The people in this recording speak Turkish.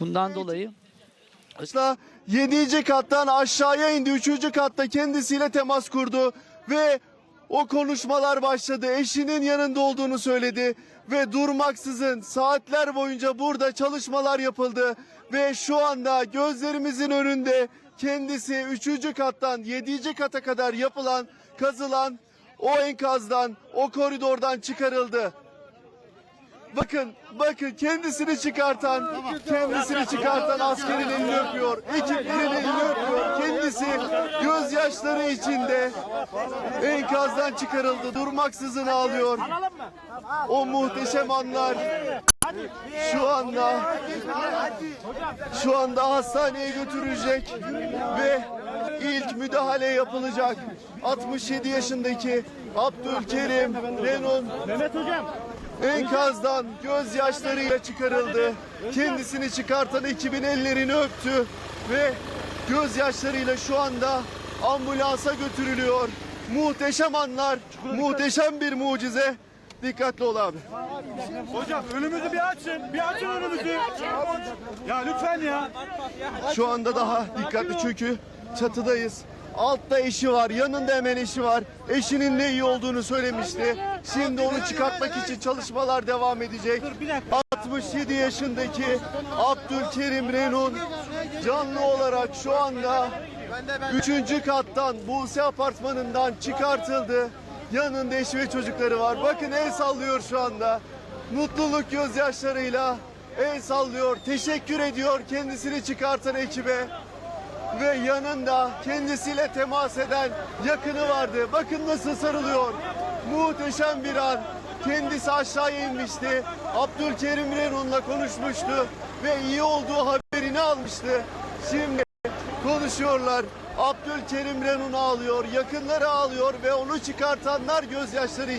Bundan dolayı Asla 7. kattan aşağıya indi. 3. katta kendisiyle temas kurdu ve o konuşmalar başladı. Eşinin yanında olduğunu söyledi ve durmaksızın saatler boyunca burada çalışmalar yapıldı ve şu anda gözlerimizin önünde kendisi 3. kattan 7. kata kadar yapılan, kazılan o enkazdan, o koridordan çıkarıldı. Bakın, bakın kendisini çıkartan, kendisini çıkartan askerin elini öpüyor. Ekiplerin elini öpüyor. Kendisi gözyaşları içinde enkazdan çıkarıldı. Durmaksızın ağlıyor. O muhteşem anlar şu anda şu anda hastaneye götürülecek ve ilk müdahale yapılacak. 67 yaşındaki Abdülkerim Renon Enkazdan gözyaşlarıyla çıkarıldı. Kendisini çıkartan ekibin ellerini öptü ve gözyaşlarıyla şu anda ambulansa götürülüyor. Muhteşem anlar, muhteşem bir mucize. Dikkatli ol abi. Hocam önümüzü bir açın. Bir açın önümüzü. Ya lütfen ya. Şu anda daha dikkatli çünkü çatıdayız. Altta eşi var, yanında hemen eşi var. Eşinin ne iyi olduğunu söylemişti. Şimdi onu çıkartmak için çalışmalar devam edecek. 67 yaşındaki Abdülkerim Renun canlı olarak şu anda 3. kattan Buse apartmanından çıkartıldı. Yanında eşi ve çocukları var. Bakın el sallıyor şu anda. Mutluluk gözyaşlarıyla el sallıyor. Teşekkür ediyor kendisini çıkartan ekibe ve yanında kendisiyle temas eden yakını vardı. Bakın nasıl sarılıyor. Muhteşem bir an. Kendisi aşağıya inmişti. Abdülkerim Renun'la konuşmuştu ve iyi olduğu haberini almıştı. Şimdi konuşuyorlar. Abdülkerim Renun ağlıyor, yakınları ağlıyor ve onu çıkartanlar gözyaşları